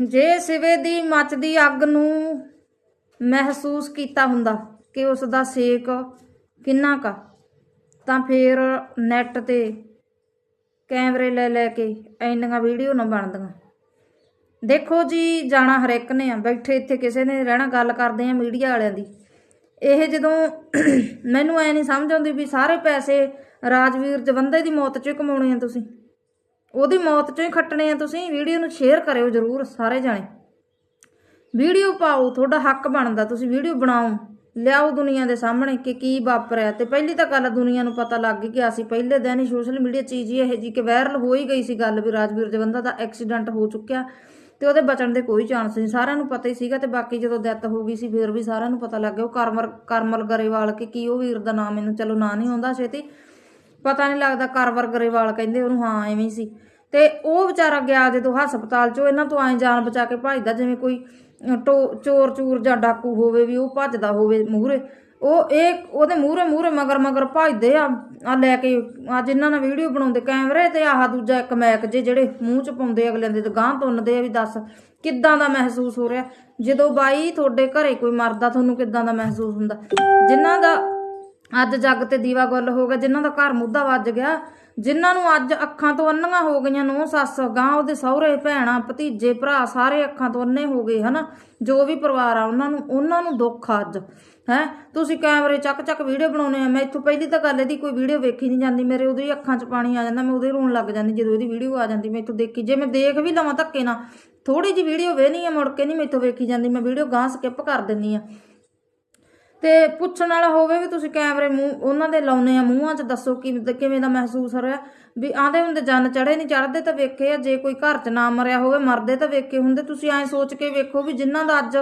ਜੇ ਸਿਵੇ ਦੀ ਮੱਚਦੀ ਅੱਗ ਨੂੰ ਮਹਿਸੂਸ ਕੀਤਾ ਹੁੰਦਾ ਕਿ ਉਸ ਦਾ ਸੇਕ ਕਿੰਨਾ ਕਾ ਤਾਂ ਫੇਰ ਨੈਟ ਤੇ ਕੈਮਰੇ ਲੈ ਲੈ ਕੇ ਇੰਨੀਆਂ ਵੀਡੀਓ ਨਾ ਬਣਦੀਆਂ ਦੇਖੋ ਜੀ, ਜਾਣਾ ਹਰੇਕ ਨੇ ਆ, ਬੈਠੇ ਇੱਥੇ ਕਿਸੇ ਨੇ ਰਹਿਣਾ, ਗੱਲ ਕਰਦੇ ਆ ਮੀਡੀਆ ਵਾਲਿਆਂ ਦੀ। ਇਹ ਜਦੋਂ ਮੈਨੂੰ ਐ ਨਹੀਂ ਸਮਝ ਆਉਂਦੀ ਵੀ ਸਾਰੇ ਪੈਸੇ ਰਾਜਵੀਰ ਜਵੰਦੇ ਦੀ ਮੌਤ 'ਚ ਕਮਾਉਣੇ ਆ ਤੁਸੀਂ। ਉਹਦੀ ਮੌਤ 'ਚੋਂ ਹੀ ਖੱਟਣੇ ਆ ਤੁਸੀਂ, ਵੀਡੀਓ ਨੂੰ ਸ਼ੇਅਰ ਕਰਿਓ ਜਰੂਰ ਸਾਰੇ ਜਾਣੇ। ਵੀਡੀਓ ਪਾਓ, ਤੁਹਾਡਾ ਹੱਕ ਬਣਦਾ, ਤੁਸੀਂ ਵੀਡੀਓ ਬਣਾਓ। ਲਿਆਓ ਦੁਨੀਆ ਦੇ ਸਾਹਮਣੇ ਕਿ ਕੀ ਵਾਪਰਿਆ ਤੇ ਪਹਿਲੀ ਤਾਂ ਗੱਲ ਦੁਨੀਆ ਨੂੰ ਪਤਾ ਲੱਗ ਗਈ ਕਿ ਅਸੀਂ ਪਹਿਲੇ ਦਿਨ ਹੀ ਸੋਸ਼ਲ ਮੀਡੀਆ ਚੀਜ਼ ਹੀ ਇਹ ਜੀ ਕਿ ਵਾਇਰਲ ਹੋ ਹੀ ਗਈ ਸੀ ਗੱਲ ਵੀ ਰਾਜਵੀਰ ਜਵੰਦਾ ਦਾ ਐਕਸੀਡੈਂਟ ਹੋ ਚੁੱਕਿਆ ਤੇ ਉਹਦੇ ਬਚਣ ਦੇ ਕੋਈ ਚਾਂਸ ਨਹੀਂ, ਸਾਰਿਆਂ ਨੂੰ ਪਤਾ ਹੀ ਸੀਗਾ ਤੇ ਬਾਕੀ ਜਦੋਂ ਡੈਥ ਹੋ ਗਈ ਸੀ ਫਿਰ ਵੀ ਸਾਰਿਆਂ ਨੂੰ ਪਤਾ ਲੱਗ ਗਿਆ, ਉਹ ਕਰਮਲ ਕਰਮਲ ਗਰੇਵਾਲ ਕਿ ਕੀ ਉਹ ਵੀਰ ਦਾ ਨਾਮ ਮੈਨੂੰ ਚਲੋ ਨਾਂ ਨਹੀਂ ਆਉਂਦਾ ਛੇਤੀ। ਪਤਾ ਨਹੀਂ ਲੱਗਦਾ ਕਰਵਰ ਗਰੇਵਾਲ ਕਹਿੰਦੇ ਉਹਨੂੰ, ਹਾਂ, ਐਵੇਂ ਸੀ। ਤੇ ਉਹ ਵਿਚਾਰਾ ਗਿਆ ਜਦੋਂ ਹਸਪਤਾਲ ਚੋਂ, ਇਹਨਾਂ ਤੋਂ ਐਂ ਜਾਨ ਬਚਾ ਕੇ ਭੱਜਦਾ, ਜਿਵੇਂ ਕੋਈ ਚੋਰ ਚੂਰ ਜਾਂ ਡਾਕੂ ਹੋਵੇ ਵੀ, ਉਹ ਭੱਜਦਾ ਹੋਵੇ ਮੂਹਰੇ। ਉਹ, ਇਹ, ਉਹਦੇ ਮੂਹਰੇ ਮੂਹਰੇ ਮਗਰ ਮਗਰ ਭੱਜਦੇ ਆ ਆ ਲੈ ਕੇ ਆ ਜਿਨ੍ਹਾਂ ਨਾਲ ਵੀਡੀਓ ਬਣਾਉਂਦੇ ਕੈਮਰੇ ਤੇ ਆਹ ਦੂਜਾ ਇੱਕ ਮੈਕ ਜੇ, ਜਿਹੜੇ ਮੂੰਹ ਚ ਪਾਉਂਦੇ ਅਗਲਿਆਂ ਦੇ ਤੇ ਤੁੰਨਦੇ ਆ ਵੀ ਦੱਸ ਕਿੱਦਾਂ ਦਾ ਮਹਿਸੂਸ ਹੋ ਰਿਹਾ। ਜਦੋਂ ਬਾਈ ਤੁਹਾਡੇ ਘਰੇ ਕੋਈ ਮਰਦਾ, ਤੁਹਾਨੂੰ ਕਿੱਦਾਂ ਦਾ ਮਹਿਸੂਸ ਹੁੰਦਾ? ਜਿਨ੍ਹਾਂ ਦਾ ਅੱਜ ਜੱਗ ਤੇ ਦੀਵਾ ਗੁੱਲ ਹੋ ਗਿਆ, ਜਿਨ੍ਹਾਂ ਦਾ ਘਰ ਮੁੱਦਾ ਵੱਜ ਗਿਆ, ਜਿਨ੍ਹਾਂ ਨੂੰ ਅੱਜ ਅੱਖਾਂ ਤੋਂ ਅੰਨੀਆਂ ਹੋ ਗਈਆਂ ਨੂੰ ਸੱਸ, ਗਾਂ ਉਹਦੇ ਸਹੁਰੇ, ਭੈਣਾਂ, ਭਤੀਜੇ, ਭਰਾ, ਸਾਰੇ ਅੱਖਾਂ ਤੋਂ ਅੰਨੇ ਹੋ ਗਏ ਹਨਾ, ਜੋ ਵੀ ਪਰਿਵਾਰ ਆ ਉਹਨਾਂ ਨੂੰ ਉਹਨਾਂ ਨੂੰ ਦੁੱਖ ਆ ਅੱਜ, ਹੈ? ਤੁਸੀਂ ਕੈਮਰੇ ਚੱਕ ਚੱਕ ਵੀਡੀਓ ਬਣਾਉਨੇ ਆ, ਮੈਂ ਇੱਥੋਂ ਪਹਿਲੀ ਤਾਂ ਗੱਲ ਇਹਦੀ ਕੋਈ ਵੀਡੀਓ ਵੇਖੀ ਨਹੀਂ ਜਾਂਦੀ, ਮੇਰੇ ਉਹਦੇ ਹੀ ਅੱਖਾਂ 'ਚ ਪਾਣੀ ਆ ਜਾਂਦਾ, ਮੈਂ ਉਹਦੇ ਰੋਣ ਲੱਗ ਜਾਂਦੀ ਜਦੋਂ ਇਹਦੀ ਵੀਡੀਓ ਆ ਜਾਂਦੀ, ਮੈਂ ਇੱਥੋਂ ਦੇਖੀ, ਜੇ ਮੈਂ ਦੇਖ ਵੀ ਲਵਾਂ ਧੱਕੇ ਨਾਲ ਥੋੜੀ ਜਿਹੀ ਵੀਡੀਓ ਵੇਹਨੀ ਆ, ਮੁੜ ਕੇ ਨਹੀਂ ਮੈਥੋਂ ਵੇਖੀ ਜਾਂਦੀ, ਮੈਂ ਵੀਡੀਓ ਗਾਂ ਸਕਿਪ ਕਰ ਦਿੰਨੀ ਆ। ਤੇ ਪੁੱਛਣ ਵਾਲਾ ਹੋਵੇ ਵੀ ਤੁਸੀਂ ਕੈਮਰੇ ਮੂੰਹ, ਉਹਨਾਂ ਦੇ ਲਾਉਨੇ ਆ ਮੂੰਹਾਂ 'ਚ, ਦੱਸੋ ਕਿ ਕਿਵੇਂ ਦਾ ਮਹਿਸੂਸ ਹੋ ਰਿਹਾ। ਵੀ ਆਂਦੇ ਹੁੰਦੇ ਜਨ ਚੜੇ ਨਹੀਂ ਚੜਦੇ ਤਾਂ ਵੇਖੇ ਆ, ਜੇ ਕੋਈ ਘਰ 'ਚ ਨਾ ਮਰਿਆ ਹੋਵੇ, ਮਰਦੇ ਤਾਂ ਵੇਖੇ ਹੁੰਦੇ। ਤੁਸੀਂ ਐਂ ਸੋਚ ਕੇ ਵੇਖੋ ਵੀ ਜਿਨ੍ਹਾਂ ਦਾ ਅੱਜ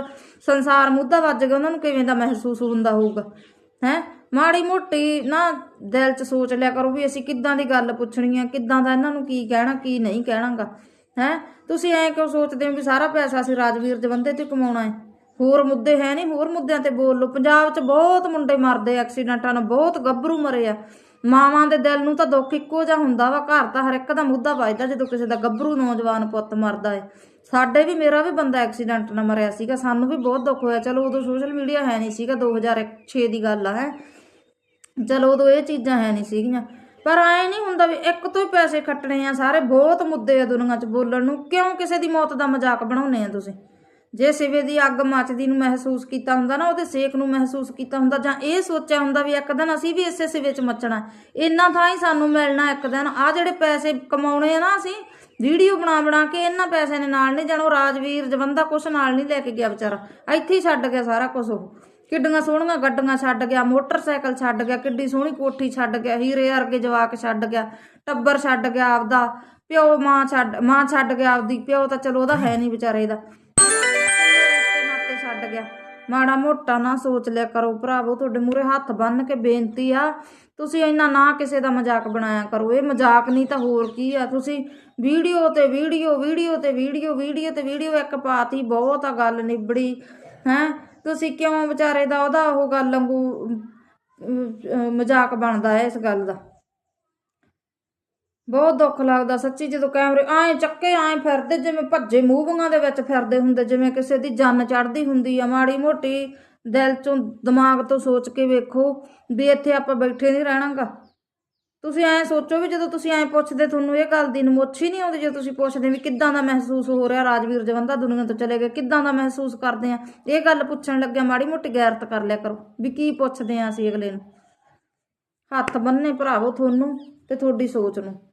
ਸੰਸਾਰ ਮੁੱਦਾ ਵੱਜ ਗਿਆ, ਉਹਨਾਂ ਨੂੰ ਕਿਵੇਂ ਦਾ ਮਹਿਸੂਸ ਹੁੰਦਾ ਹੋਊਗਾ। ਹੈ? ਮਾੜੀ ਮੋਟੀ ਨਾ ਦਿਲ 'ਚ ਸੋਚ ਲਿਆ ਕਰੋ ਵੀ ਅਸੀਂ ਕਿੱਦਾਂ ਦੀ ਗੱਲ ਪੁੱਛਣੀ ਆ, ਕਿੱਦਾਂ ਦਾ ਇਹਨਾਂ ਨੂੰ ਕੀ ਕਹਿਣਾ, ਕੀ ਨਹੀਂ ਕਹਿਣਾਗਾ। ਹੈ? ਤੁਸੀਂ ਐਂ ਕਿਉਂ ਸੋਚਦੇ ਹੋ ਵੀ ਸਾਰਾ ਪੈਸਾ ਅਸੀਂ ਰਾਜਵੀਰ ਜਵੰਦੇ ਤੇ ਕਮਾਉਣਾ ਹੈ ਹੋਰ ਮੁੱਦੇ ਹੈ ਨਹੀਂ, ਹੋਰ ਮੁੱਦਿਆਂ ਤੇ ਬੋਲ ਲਓ। ਪੰਜਾਬ 'ਚ ਬਹੁਤ ਮੁੰਡੇ ਮਰਦੇ ਐਕਸੀਡੈਂਟਾਂ ਨਾਲ ਬਹੁਤ ਗੱਭਰੂ ਮਰੇ ਆ। ਮਾਵਾਂ ਦੇ ਦਿਲ ਨੂੰ ਤਾਂ ਦੁੱਖ ਇੱਕੋ ਜਿਹਾ ਹੁੰਦਾ ਵਾ, ਘਰ ਤਾਂ ਹਰ ਇੱਕ ਦਾ ਮੁੱਦਾ ਵੱਜਦਾ ਜਦੋਂ ਕਿਸੇ ਦਾ ਗੱਭਰੂ ਨੌਜਵਾਨ ਪੁੱਤ ਮਰਦਾ ਏ। ਸਾਡੇ ਵੀ, ਮੇਰਾ ਵੀ ਬੰਦਾ ਐਕਸੀਡੈਂਟ ਨਾਲ ਮਰਿਆ ਸੀਗਾ, ਸਾਨੂੰ ਵੀ ਬਹੁਤ ਦੁੱਖ ਹੋਇਆ। ਚਲੋ ਉਦੋਂ ਸੋਸ਼ਲ ਮੀਡੀਆ ਹੈ ਨਹੀਂ ਸੀਗਾ 2006 ਦੀ ਗੱਲ ਆ, ਹੈ। ਚਲੋ ਉਦੋਂ ਇਹ ਚੀਜ਼ਾਂ ਹੈ ਨਹੀਂ ਸੀਗੀਆਂ। ਪਰ ਐ ਨਹੀਂ ਹੁੰਦਾ ਵੀ ਇੱਕ ਤੋਂ ਹੀ ਪੈਸੇ ਖੱਟਣੇ ਆ, ਸਾਰੇ ਬਹੁਤ ਮੁੱਦੇ ਆ ਦੁਨੀਆ 'ਚ ਬੋਲਣ ਨੂੰ। ਕਿਉਂ ਕਿਸੇ ਦੀ ਮੌਤ ਦਾ ਮਜ਼ਾਕ ਬਣਾਉਨੇ ਆ ਤੁਸੀਂ? ਜੇ ਸਿਵੇ ਦੀ ਅੱਗ ਮੱਚਦੀ ਨੂੰ ਮਹਿਸੂਸ ਕੀਤਾ ਹੁੰਦਾ ਨਾ, ਉਹਦੇ ਸੇਕ ਨੂੰ ਮਹਿਸੂਸ ਕੀਤਾ ਹੁੰਦਾ, ਜਾਂ ਇਹ ਸੋਚਿਆ ਹੁੰਦਾ ਵੀ ਇੱਕ ਦਿਨ ਅਸੀਂ ਵੀ ਇਸੇ ਸਿਵੇ 'ਚ ਮੱਚਣਾ ਇੰਨਾ ਥਾਂ ਹੀ ਸਾਨੂੰ ਮਿਲਣਾ ਇੱਕ ਦਿਨ। ਆ ਜਿਹੜੇ ਪੈਸੇ ਕਮਾਉਣੇ ਆ ਨਾ ਅਸੀਂ, ਵੀਡੀਓ ਬਣਾ ਬਣਾ ਕੇ ਇਹਨਾਂ ਪੈਸਿਆਂ ਦੇ ਨਾਲ ਨਹੀਂ ਜਾਣੋ ਰਾਜਵੀਰ ਜਵੰਦਾ ਕੁਛ ਨਾਲ ਨਹੀਂ ਲੈ ਕੇ ਗਿਆ ਵਿਚਾਰਾ। ਇੱਥੇ ਹੀ ਛੱਡ ਗਿਆ ਸਾਰਾ ਕੁਝ ਉਹ। ਕਿੱਡੀਆਂ ਸੋਹਣੀਆਂ ਗੱਡੀਆਂ ਛੱਡ ਗਿਆ, ਮੋਟਰਸਾਈਕਲ ਛੱਡ ਗਿਆ, ਕਿੱਡੀ ਸੋਹਣੀ ਕੋਠੀ ਛੱਡ ਗਿਆ, ਹੀਰੇ ਵਰਗੇ ਜਵਾਕ ਛੱਡ ਗਿਆ, ਟੱਬਰ ਛੱਡ ਗਿਆ ਆਪਦਾ, ਪਿਓ ਮਾਂ ਛੱਡ ਮਾਂ ਛੱਡ ਗਿਆ ਆਪਦੀ, ਪਿਓ ਤਾਂ ਚਲੋ ਉਹਦਾ ਹੈ ਨਹੀਂ ਵਿਚਾਰੇ ਦਾ। ਤੇ ਨਾਤੇ ਛੱਡ ਗਿਆ। ਮਾੜਾ ਮੋਟਾ ਨਾ ਸੋਚ ਲਿਆ ਕਰੋ ਭਰਾਵੋ, ਤੁਹਾਡੇ ਮੂਰੇ ਹੱਥ ਬੰਨ ਕੇ ਬੇਨਤੀ ਆ, ਤੁਸੀਂ ਇੰਨਾ ਨਾ ਕਿਸੇ ਦਾ ਮਜ਼ਾਕ ਬਣਾਇਆ ਕਰੋ। ਇਹ ਮਜ਼ਾਕ ਨਹੀਂ ਤਾਂ ਹੋਰ ਕੀ ਆ, ਤੁਸੀਂ ਵੀਡੀਓ ਤੇ ਵੀਡੀਓ ਵੀਡੀਓ ਤੇ ਵੀਡੀਓ ਵੀਡੀਓ ਤੇ ਵੀਡੀਓ ਇੱਕ ਪਾਤੀ, ਬਹੁਤ ਆ ਗੱਲ ਨਿਬੜੀ, ਹੈ? ਤੁਸੀਂ ਕਿਉਂ ਵਿਚਾਰੇ ਦਾ ਉਹਦਾ ਉਹ ਗੱਲ ਵਾਂਗੂ ਮਜ਼ਾਕ ਬਣਦਾ ਹੈ ਇਸ ਗੱਲ ਦਾ? ਬਹੁਤ ਦੁੱਖ ਲੱਗਦਾ ਸੱਚੀ, ਜਦੋਂ ਕੈਮਰੇ ਐਂ ਚੱਕੇ, ਐਂ ਫਿਰਦੇ, ਜਿਵੇਂ ਭੱਜੇ ਮੂਵੀਆਂ ਦੇ ਵਿੱਚ ਫਿਰਦੇ ਹੁੰਦੇ, ਜਿਵੇਂ ਕਿਸੇ ਦੀ ਜਨ ਚੜਦੀ ਹੁੰਦੀ ਆ, ਮਾੜੀ ਮੋਟੀ ਦਿਲ ਚੋਂ ਦਿਮਾਗ ਤੋਂ ਸੋਚ ਕੇ ਵੇਖੋ ਵੀ ਇੱਥੇ ਆਪਾਂ ਬੈਠੇ ਨਹੀਂ ਰਹਿਣਾਗਾ। ਤੁਸੀਂ ਐਂ ਸੋਚੋ ਵੀ ਜਦੋਂ ਤੁਸੀਂ ਐਂ ਪੁੱਛਦੇ, ਤੁਹਾਨੂੰ ਇਹ ਗੱਲ ਦੀ ਨਮੋਛੀ ਨਹੀਂ ਆਉਂਦੀ, ਜਦੋਂ ਤੁਸੀਂ ਪੁੱਛਦੇ ਵੀ ਕਿੱਦਾਂ ਦਾ ਮਹਿਸੂਸ ਹੋ ਰਿਹਾ ਰਾਜਵੀਰ ਜਵੰਦਾ ਦੁਨੀਆ ਤੋਂ ਚਲੇ ਗਏ, ਕਿੱਦਾਂ ਦਾ ਮਹਿਸੂਸ ਕਰਦੇ ਆ। ਇਹ ਗੱਲ ਪੁੱਛਣ ਲੱਗਿਆ, ਮਾੜੀ ਮੋਟੀ ਗੈਰਤ ਕਰ ਲਿਆ ਕਰੋ ਵੀ ਕੀ ਪੁੱਛਦੇ ਆ ਅਸੀਂ ਅਗਲੇ ਨੂੰ। ਹੱਥ ਬੰਨੇ ਭਰਾਵੋ ਤੁਹਾਨੂੰ ਤੇ ਤੁਹਾਡੀ ਸੋਚ ਨੂੰ।